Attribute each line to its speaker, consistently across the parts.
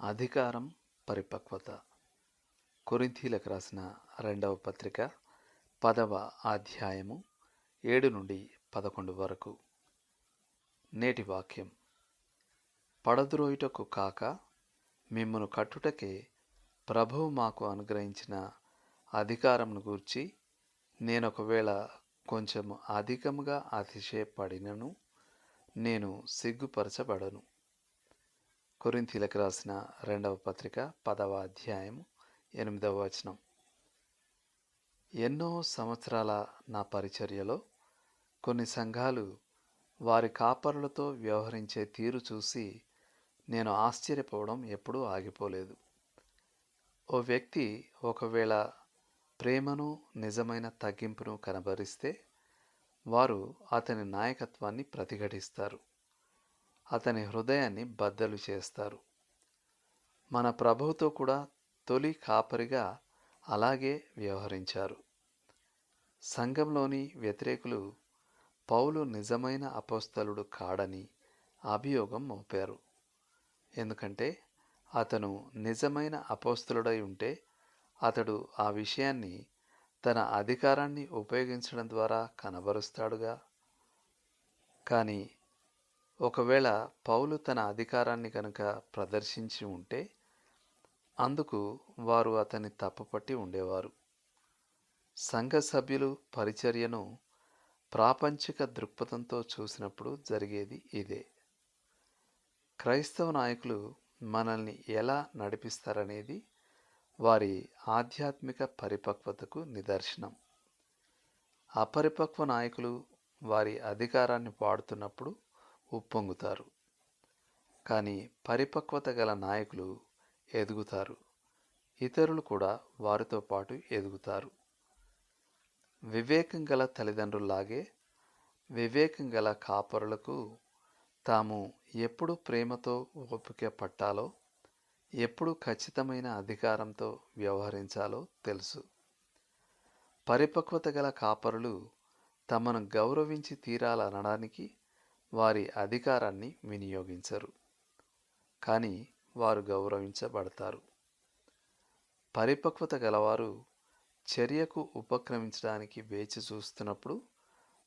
Speaker 1: అధికారం పరిపక్వత. కొరింథీలకు రాసిన రెండవ పత్రిక పదవ అధ్యాయము ఏడు నుండి పదకొండు వరకు. నేటి వాక్యం. పడద్రోయుటకు కాక మిమ్మను కట్టుటకే ప్రభువు మాకు అనుగ్రహించిన అధికారంను గూర్చి నేను ఒకవేళ కొంచెం అధికముగా అతిశయపడినను నేను సిగ్గుపరచబడను. కొరింతీలకు రాసిన రెండవ పత్రిక పదవ అధ్యాయం ఎనిమిదవ వచనం. ఎన్నో సంవత్సరాల నా పరిచర్యలో కొన్ని సంఘాలు వారి కాపరులతో వ్యవహరించే తీరు చూసి నేను ఆశ్చర్యపోవడం ఎప్పుడూ ఆగిపోలేదు. ఓ వ్యక్తి ఒకవేళ ప్రేమను నిజమైన తగ్గింపును కనబరిస్తే వారు అతని నాయకత్వాన్ని ప్రతిఘటిస్తారు. అతని హృదయాన్ని బద్దలు చేస్తారు. మన ప్రభువుతో కూడా తొలి కాపరిగా అలాగే వ్యవహరించారు. సంఘంలోని వ్యతిరేకులు పౌలు నిజమైన అపోస్తలుడు కాడని అభియోగం మోపారు. ఎందుకంటే అతను నిజమైన అపోస్తలుడై ఉంటే అతడు ఆ విషయాన్ని తన అధికారాన్ని ఉపయోగించడం ద్వారా కనబరుస్తాడుగా. కానీ ఒకవేళ పౌలు తన అధికారాన్ని కనుక ప్రదర్శించి ఉంటే అందుకు వారు అతన్ని తప్పుపట్టి ఉండేవారు. సంఘ సభ్యులు పరిచర్యను ప్రాపంచిక దృక్పథంతో చూసినప్పుడు జరిగేది ఇదే. క్రైస్తవ నాయకులు మనల్ని ఎలా నడిపిస్తారనేది వారి ఆధ్యాత్మిక పరిపక్వతకు నిదర్శనం. అపరిపక్వ నాయకులు వారి అధికారాన్ని వాడుతున్నప్పుడు ఉప్పొంగుతారు. కానీ పరిపక్వత గల నాయకులు ఎదుగుతారు. ఇతరులు కూడా వారితో పాటు ఎదుగుతారు. వివేకం గల తల్లిదండ్రుల్లాగే వివేకం గల కాపరులకు తాము ఎప్పుడు ప్రేమతో ఓపిక పట్టాలో ఎప్పుడు ఖచ్చితమైన అధికారంతో వ్యవహరించాలో తెలుసు. పరిపక్వత గల కాపరులు తమను గౌరవించి తీరాలనడానికి వారి అధికారాన్ని వినియోగించరు. కానీ వారు గౌరవించబడతారు. పరిపక్వత గలవారు చర్యకు ఉపక్రమించడానికి వేచి చూస్తున్నప్పుడు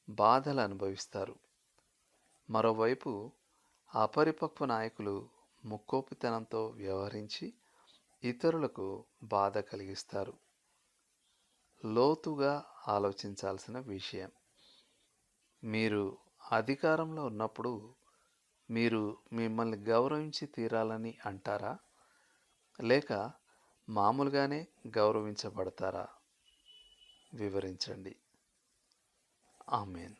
Speaker 1: బాధలు అనుభవిస్తారు. మరోవైపు అపరిపక్వ నాయకులు ముక్కోపితనంతో వ్యవహరించి ఇతరులకు బాధ కలిగిస్తారు. లోతుగా ఆలోచించాల్సిన విషయం. మీరు అధికారంలో ఉన్నప్పుడు మీరు మిమ్మల్ని గౌరవించి తీరాలని అంటారా? లేక మామూలుగానే గౌరవించబడతారా? వివరించండి. ఆమెన్.